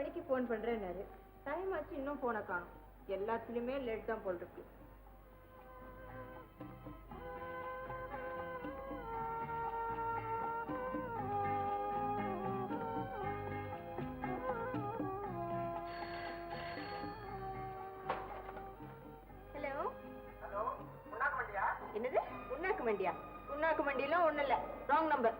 மணிக்கு phone பண்றேன்னாரு. Time ஆச்சு இன்னும் போனை காணும். எல்லாத்துலயுமே லேட் தான் போல் இருக்கு ஹலோ ஹலோ உண்ணாக்க வண்டியா? என்னது? உண்ணாக்கு மண்டியா உண்ணாக்கு மண்டியெல்லாம் ஒண்ணும் இல்ல ராங் நம்பர்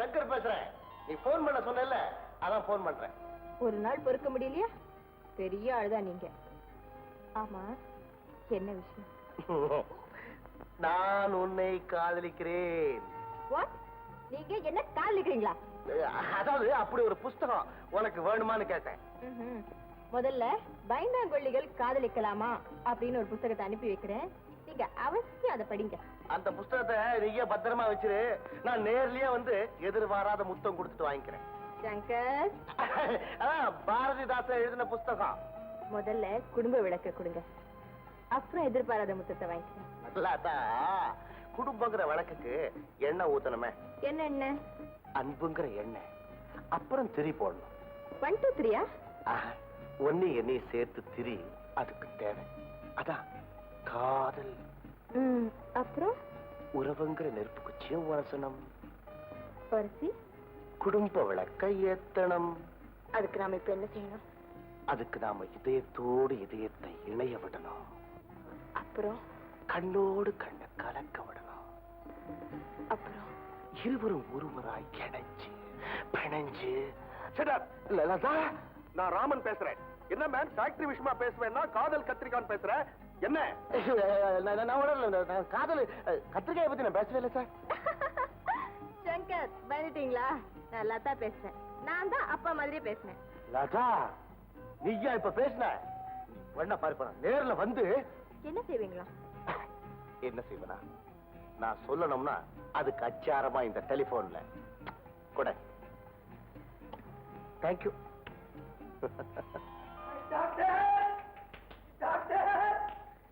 சங்கர் பேசுறேன். நீ ஃபோன் பண்ண சொன்னல அதான் ஃபோன் பண்றேன். ஒரு நாள் பொறுக்க முடியலையா? பெரிய ஆளுதான் நீங்க. ஆமா என்ன விஷயம்? நான் உன்னை காதலிக்கிறேன். வாட் நீங்க என்ன காதலிக்கிறீங்களா? அதாவது அப்படி ஒரு புஸ்தகம் உனக்கு வேணுமான்னு கேட்டேன். முதல்ல பைந்தாங்கொல்லிகள் காதலிக்கலாமா அப்படின்னு ஒரு புத்தகத்தை அனுப்பி வைக்கிறேன். நீங்க அவசியம் அதை படிங்க. அந்த புஸ்தகத்தை நீயே பத்திரமா வச்சிரு. நான் நேர்லயே வந்து எதிர்பாராத முத்தம் கொடுத்துட்டு வாங்கிக்கிறேன். சங்கர். பாரதிதாசன் எழுதின புஸ்தகம். முதல்ல குடும்ப விளக்க கொடுங்க. அப்புறம் எதிர்பாராத முத்தத்தை வாங்கிக்கிறேன். நல்லாதான். குடும்பங்கிற வழக்குக்கு எண்ணெய் ஊத்தணுமே. என்ன என்ன அன்புங்கிற எண்ணெய். அப்புறம் திரி போடணும். ஒன் டூ த்ரீயா ஒன்னையும் என்னையும் சேர்த்து திரி அதுக்கு தேவை. அதான் காதல். அப்புறம்? உறவுங்கிற நெருப்பு குச்சியும் வாசனம் பரிசி குடும்ப விளக்கை ஏத்தணும். அதுக்கு நாம இப்ப என்ன செய்யணும்? அதுக்கு நாம இதயத்தோடு இதயத்தை இணைய விடணும். அப்புறம்? கண்ணோடு கண்ணை கலக்க விடணும். அப்புறம்? இருவரும் ஒருவராய் இணைஞ்சு பிணைஞ்சு. நான் ராமன் பேசுறேன். என்ன மேம் ஃபேக்டரி விஷயமா பேசுவேன்னா காதல் கத்திரிக்கான் பேசுறேன் என்ன? நான் நான் காதல் கத்திரிக்காயை பத்தி நான் பேசவே இல்லை சார். சங்கர் பயந்துட்டீங்களா? நான் லதா பேசுறேன். நான் தான் அப்பா மாதிரியே பேசுனேன். லதா நீயா இப்ப பேசின? பண்ண பாருப்பா நேர்ல வந்து என்ன செய்வீங்களா? என்ன செய்வனா? நான் சொல்லணும்னா அதுக்கு அச்சாரமா இந்த டெலிபோன்ல கூட. தேங்க்யூ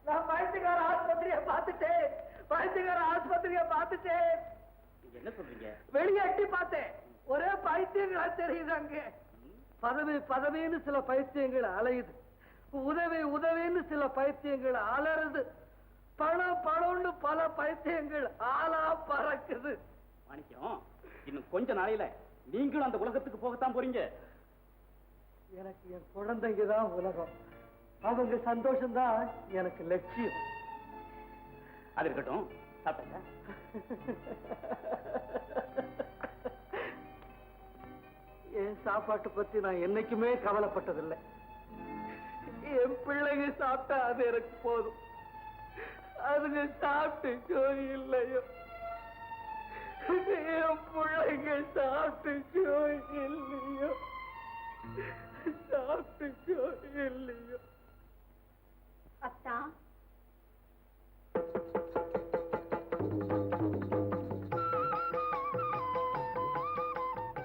நான் பைத்தியக்கார ஆஸ்பத்திரியை பார்த்துட்டேன். பைத்தியக்கார ஆஸ்பத்திரியை பார்த்துட்டேன். என்ன சொல்றீங்க? வெளியே எட்டி பார்த்தேன். ஒரே பைத்தியங்களா தெரியுது அங்க. பதவி பதவின்னு சில பைத்தியங்கள் அலையுது. உதவி உதவின்னு சில பைத்தியங்கள் அலறுது. பணம் பணம்னு பல பைத்தியங்கள் ஆளா பறக்குது. மாணிக்கம் இன்னும் கொஞ்ச நாளையில நீங்களும் அந்த உலகத்துக்கு போகத்தான் போறீங்க. எனக்கு என் குழந்தைங்க தான் உலகம். அவங்க சந்தோஷம்தான் எனக்கு லட்சியம். அது இருக்கட்டும் சாப்பிட்டா என் சாப்பாட்டை பத்தி நான் என்னைக்குமே கவலைப்பட்டதில்லை. என் பிள்ளைங்க சாப்பிட்டா அது எனக்கு போதும். அதுங்க சாப்பிட்டுச்சோ இல்லையோ. என் பிள்ளைங்க சாப்பிட்டுச்சோ இல்லையோ. சாப்பிட்டுச்சோ இல்லையோ. அத்தா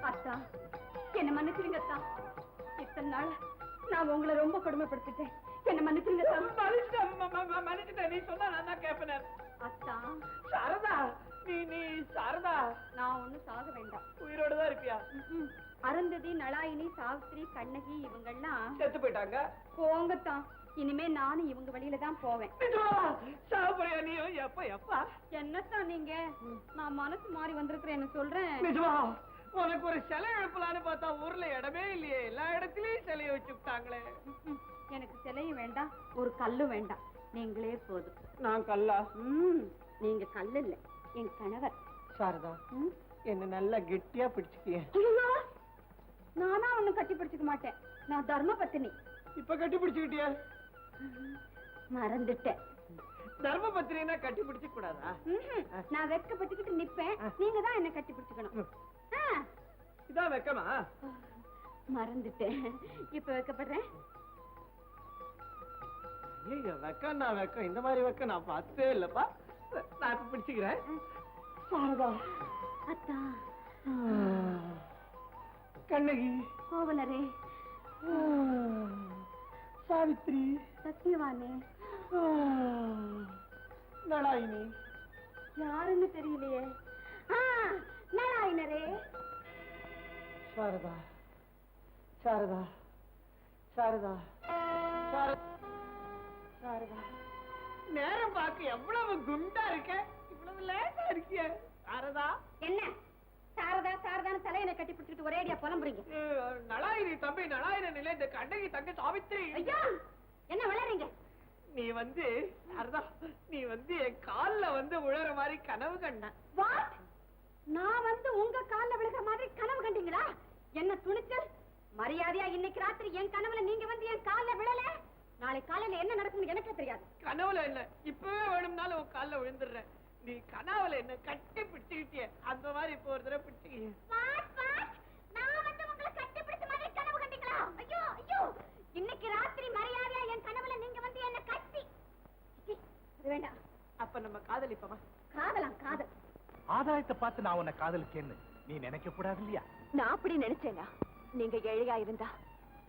அத்தா என்ன மன்னிச்சிருங்க அத்தா. இத்தனை நாள் நான் உங்களை ரொம்ப கொடுமைப்படுத்திட்டேன். என்ன மன்னிச்சிருங்க அத்தா. மன்னிச்சுட்ட நீ சொன்னா நான் தான் அத்தா. சாரதா நீ நீ சாரதா. நான் ஒண்ணும் சாக வேண்டாம். உயிரோட தான் இருப்பியா. அருந்ததி நளாயினி சாவித்ரி கண்ணகி இவங்கெல்லாம் செத்து போயிட்டாங்க. போங்கத்தான். இனிமே நானும் இவங்க வழியில தான் போவேன். சாப்பிடுறியா நீயும் எப்ப எப்ப? என்னத்தான் நீங்க நான் மனசு மாறி வந்திருக்கிறேன்னு சொல்றேன். உனக்கு ஒரு சிலை எழுப்பலான்னு பார்த்தா ஊர்ல இடமே இல்லையே. எல்லா இடத்துலயும் சிலையை வச்சு விட்டாங்களே. ம்ம். எனக்கு சிலையும் வேண்டாம் ஒரு கல்லும் வேண்டாம். நீங்களே போதும். நான் கல்லா? ம் நீங்க கல் இல்ல என் கணவர். சாரதா என்ன நல்லா கெட்டியா பிடிச்சுக்கிய நானா ஒண்ணும் கட்டி பிடிச்சுக்க மாட்டேன். நான் தர்ம பத்தினி இப்ப கட்டி பிடிச்சுக்கிட்டியா? மறந்துட்டேன். தர்ம பத்திரினா கட்டி பிடிச்சு கூடாதா. நான் வெட்கப்பட்டுக்கிட்டு நிப்பேன். நீங்க தான் என்ன கட்டி பிடிச்சுக்கணும். இதான் வெக்கமா? மறந்துட்டேன். இப்ப வைக்கப்படுறேன்? ஐயோ வெக்கம் நான் வெக்கம். இந்த மாதிரி வெக்கம் நான் பார்த்தே இல்லப்பா. நான் இப்ப பிடிச்சுக்கிறேன். சாரதா. அத்தா. கண்ணகி. கோவலரே. சாவித்ரி. சத்தியவானே. நலாயினி யாருன்னு தெரியலையே. நாராயணரே. சாரதா. சாரதா. சாரதா. சார- சாரதா. நேரம் பார்க்க எவ்வளவு குண்டா இருக்க? இவ்வளவு லேட்டா இருக்கிய. சாரதா. என்ன? சாரதா சாரதான்னு தலையனை கட்டி பிடிச்சிட்டு ஒரேடியா புலம்புறீங்க. நலாயினி தம்பி நலாயினி நிலை இந்த கண்ணகி தங்க சாவித்திரி. ஐயா என்ன விளையாடுறீங்க? நீ வந்து சாரதா நீ வந்து என் கால்ல வந்து விழற மாதிரி கனவு கண்ட. வாட் நான் வந்து உங்க கால்ல விழுகிற மாதிரி கனவு கண்டீங்களா? என்ன துணிச்சல்? மரியாதையா இன்னைக்கு ராத்திரி என் கனவுல நீங்க வந்து என் கால்ல விழல? நாளை காலையில என்ன நடக்கும்னு எனக்கே தெரியாது. கனவுல இல்ல இப்பவே வேணும்னாலும் உன் கால்ல விழுந்துடுறேன். நீ கனவுல என்ன கட்டி பிடிச்சுக்கிட்டிய? அந்த மாதிரி இப்போ ஒரு தடவை பிடிச்சுக்கிய. What what? நான் வந்து உங்களை கட்டி பிடிச்ச மாதிரி கனவு கண்டீங்களா? ஐயோ ஐயோ! இன்னைக்கு ராத்திரி மரியாதையா என் கனவுல நீங்க வந்து என்ன கட்டி. வேண்டாம். அப்ப நம்ம காதலிப்போமா? காதலாம் காதல். ஆதாயத்தை பார்த்து நான் உன்னை காதலிச்சேன்னு நீ நினைக்க கூடாது இல்லையா நான் அப்படி நினைச்சேனா? நீங்க ஏழையா இருந்தா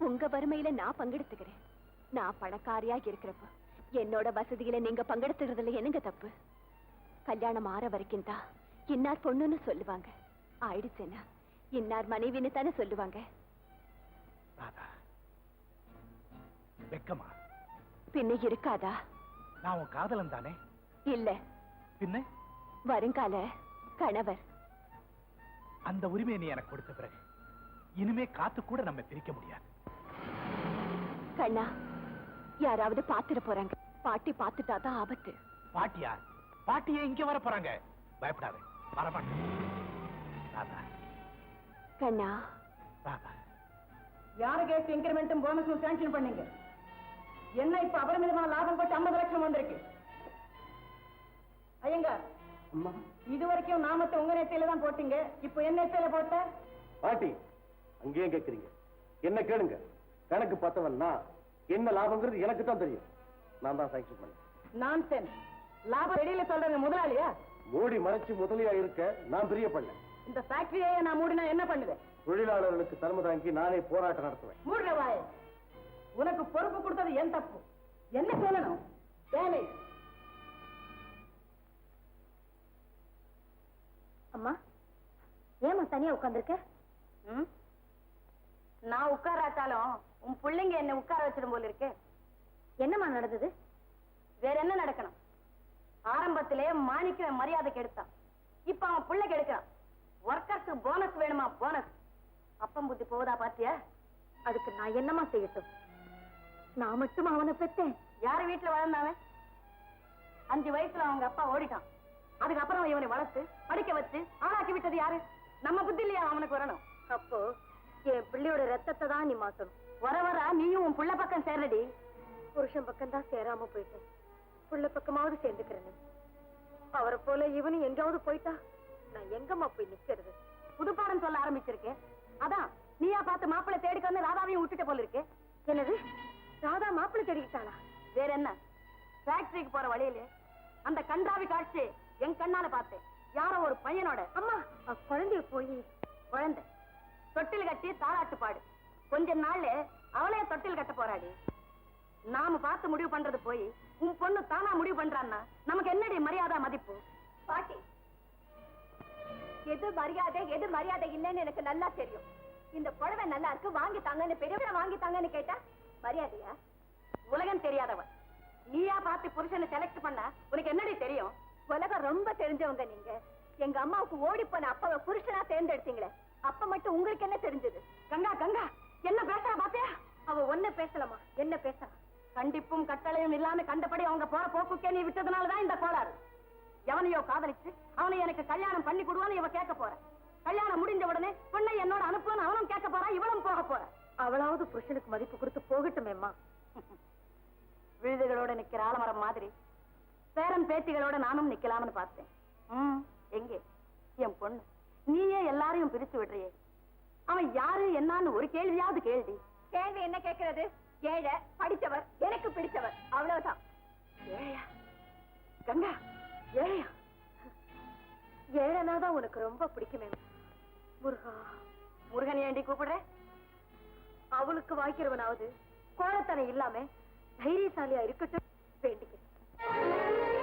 உங்க வறுமையில நான் பங்கெடுத்துக்கிறேன். நான் பணக்காரியா இருக்கிறப்ப என்னோட வசதியில நீங்க பங்கெடுத்துக்கிறதுல என்னங்க தப்பு? கல்யாணம் ஆற வரைக்கும் தான் இன்னார் பொண்ணுன்னு சொல்லுவாங்க. ஆயிடுச்சேனா இன்னார் மனைவின்னு தானே சொல்லுவாங்க. வெக்கமா? பின்ன இருக்காதா? நான் உன் காதலன் தானே? இல்ல. பின்ன? வருங்கால கணவர். அந்த உரிமையை நீ எனக்கு கொடுத்த பிறகு இனிமே காத்து கூட நம்ம பிரிக்க முடியாது. கண்ணா யாராவது பாத்துட போறாங்க. பாட்டி பாத்துட்டாதான் ஆபத்து. பாட்டியா? பாட்டியே இங்க வர போறாங்க. பயப்படாத. வரமாட்டேன் கண்ணா. யாரு கேட்டு இன்கிரிமெண்ட்டும் போனஸும் சாங்ஷன் பண்ணீங்க? என்ன இப்ப அபரிமிதமான லாபம் போட்டு ஐம்பது லட்சம் வந்திருக்கு? ஐயங்க இது வரைக்கும் நாமத்தை உங்க நெத்தியில தான் போட்டீங்க. இப்போ என்ன நெத்தியில போட்ட? பாட்டி அங்கேயும் கேக்குறீங்க. என்ன கேளுங்க. கணக்கு பார்த்தவன் என்ன லாபங்கிறது எனக்கு தான் தெரியும். நான் தான் சாங்ஷன் பண்ணேன். நான் லாபம் வெளியில சொல்றது முதலாளியா? மூடி மறைச்சு முதலியா இருக்க நான் பிரியப்படல இந்த ஃபேக்டரியே நான் மூடினா என்ன பண்ணுவேன்? தொழிலாளர்களுக்கு தலைமை தாங்கி நானே போராட்டம் நடத்துவேன். மூடுற வாய. உனக்கு பொறுப்பு கொடுத்தது என் தப்பு. என்ன சொல்லணும்? வேலை அம்மா ஏமா தனியா உட்கார்ந்திருக்க? நான் உட்காராட்டாலும் உன் பிள்ளைங்க என்ன உட்கார வச்சிடும் போல இருக்கு என்னம்மா நடந்தது? வேற என்ன நடக்கணும்? ஆரம்பத்திலே மாணிக்க மரியாதை கெடுத்தான் இப்ப அவன் பிள்ளை கெடுக்கிறான் ஒர்க்கர்ஸ்க்கு போனஸ் வேணுமா? போனஸ் அப்பம் புத்தி போகுதா பாத்திய? அதுக்கு நான் என்னம்மா செய்யட்டும்? நான் மட்டும் அவனை பெற்றேன் யார் வீட்டுல வளர்ந்தாவன் அஞ்சு வயசுல அவங்க அப்பா ஓடிட்டான். அதுக்கப்புறம் இவனை வளர்த்து படிக்க வச்சு ஆளாக்கி விட்டது யாரு? நம்ம புத்தி இல்லையா அவனுக்கு வரணும்? அப்போ என் பிள்ளையோட ரத்தத்தை தான் நீ மாத்தணும். வர வர நீயும் உன் பிள்ளை பக்கம் சேரடி. புருஷன் பக்கம் தான் சேராம போயிட்டேன். புள்ள பக்கமாவது சேர்ந்துக்கிறேன். அவரை போல இவனும் எங்காவது போயிட்டா நான் எங்கம்மா போய் நிக்கிறது புதுப்பாடம் சொல்ல ஆரம்பிச்சிருக்கேன் அதான் நீயா பார்த்து மாப்பிள்ளை தேடிக்க வந்து ராதாவையும் விட்டுட்டு போல இருக்கு. என்னது? ராதா மாப்பிள்ளை தேடிக்கிட்டாளா? வேற என்ன? ஃபேக்டரிக்கு போற வழியில அந்த கன்றாவி காட்சி என் கண்ணால பார்த்தேன். யாரோ ஒரு பையனோட அம்மா குழந்தைய போய் குழந்தை தொட்டில் கட்டி தாளாட்டு பாடு. கொஞ்ச நாள்ல அவளே தொட்டில் கட்ட போறாடி நாம பார்த்து முடிவு பண்றது போய் உன் பொண்ணு தானா முடிவு பண்றான்னா நமக்கு என்னடி மரியாதை மதிப்பு? பாட்டி எது மரியாதை எது மரியாதை இல்லைன்னு எனக்கு நல்லா தெரியும். இந்த புடவை நல்லா இருக்கு வாங்கி தாங்கன்னு பெரியவரை வாங்கி தாங்கன்னு கேட்டா மரியாதையா? உலகம் தெரியாதவன். நீயா பார்த்து புருஷனை செலக்ட் பண்ண உனக்கு என்னடி தெரியும்? உலகம் ரொம்ப தெரிஞ்சவங்க நீங்க. எங்க அம்மாவுக்கு ஓடி போன அப்பாவை புருஷனா தேர்ந்தெடுத்தீங்களே அப்ப மட்டும் உங்களுக்கு என்ன தெரிஞ்சது? கங்கா கங்கா என்ன பேசுறா பாத்தியா? அவ ஒன்ன பேசலாமா என்ன பேசலாம் கண்டிப்பும் கட்டளையும் இல்லாம கண்டபடி அவங்க போற போக்குக்கே நீ விட்டதுனாலதான் இந்த கோளாறு. எவனையோ காதலிச்சு அவனை எனக்கு கல்யாணம் பண்ணி கொடுவான்னு இவ கேட்க போற. கல்யாணம் முடிஞ்ச உடனே பொண்ணை என்னோட அனுப்புன்னு அவனும் கேட்க போறா இவளும் போக போற. அவளாவது புருஷனுக்கு மதிப்பு கொடுத்து போகட்டுமேம்மா. விழுதுகளோட நிக்கிற ஆலமரம் மாதிரி பேரன் பேத்திகளோட நானும் நிக்கலாம்னு பார்த்தேன். ம், எங்கே? என் பொண்ணு. நீயே எல்லாரையும் பிரிச்சு விடுறியே. அவன் யாரு என்னன்னு ஒரு கேள்வியாவது கேள்வி. கேள்வி என்ன கேட்கறது? ஏழை படிச்சவர் எனக்கு பிடிச்சவர் அவ்வளவுதான். ஏழையா? கங்கா ஏழையா? ஏழனாதான் உனக்கு ரொம்ப பிடிக்குமே. முருகா முருகன் ஏண்டி கூப்பிடுற? அவளுக்கு வாய்க்கிறவனாவது கோழத்தனை இல்லாம தைரியசாலியா இருக்கட்டும் வேண்டிக்கிறேன்.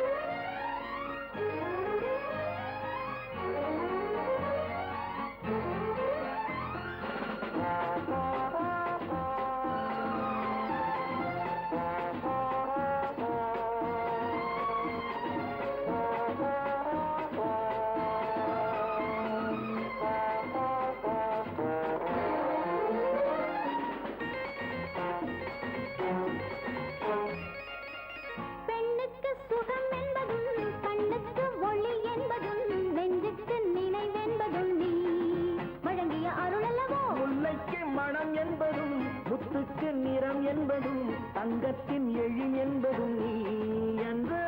என்பதும் தங்கத்தின் எழி என்பதும் நீ என்று.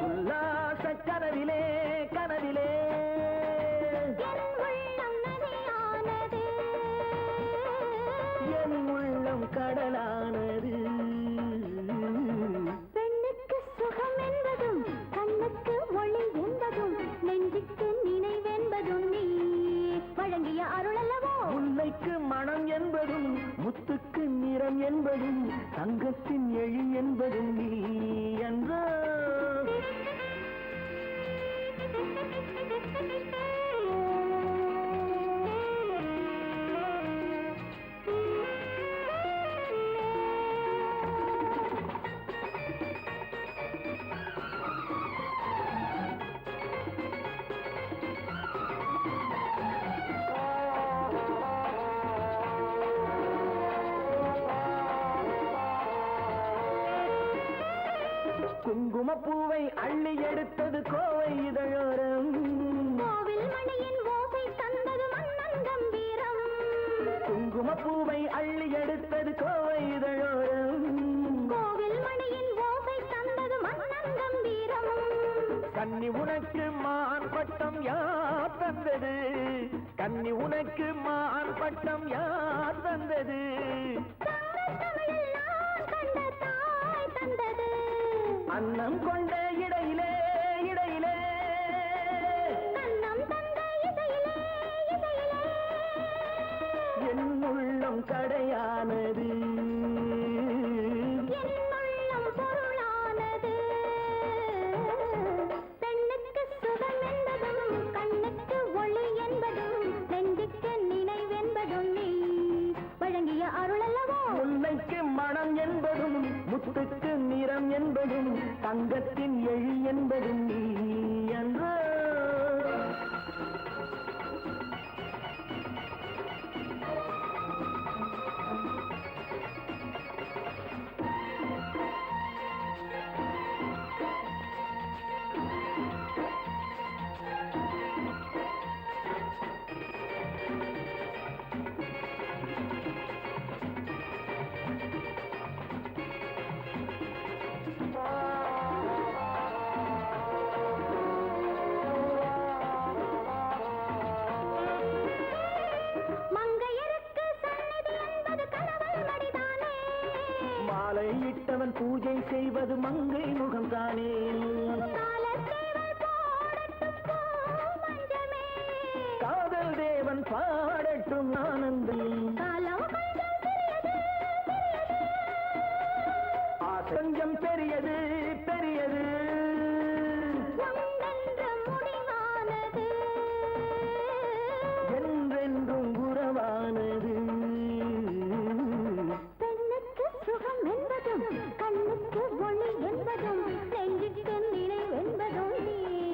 உல்லாச கனவிலே தங்கத்தின் எழி என்பதும் குங்குமப்பூவை அள்ளி எடுத்தது கோவை இதழோரம். கோவில் மணியின் ஓசை தந்தது மன்னன் கம்பீரம். குங்குமப்பூவை அள்ளி எடுத்தது கோவை இதழோரம். கோவில் மணியின் ஓசை தந்தது மன்னன் கம்பீரம். கன்னி உனக்கு மான் பட்டம் யார் தந்தது? கன்னி உனக்கு மான் பட்டம் யார் தந்தது? தமிழில் அன்னம் கொண்ட இடையிலே இடையிலே. என் உள்ளம் கடையானது. என் உள்ளம் பொருளானது. பெண்ணுக்கு சுகம் என்பதும் கண்ணுக்கு ஒளி என்பதும் நெஞ்சுக்கு நினைவென்பதும் நீ வழங்கிய அருள் அல்லவோ? முல்லைக்கு மனம் என்பதும் முத்துக்கு நிறம் என்பதும் தங்கத்தின் எழி என்பது நீ என்றோ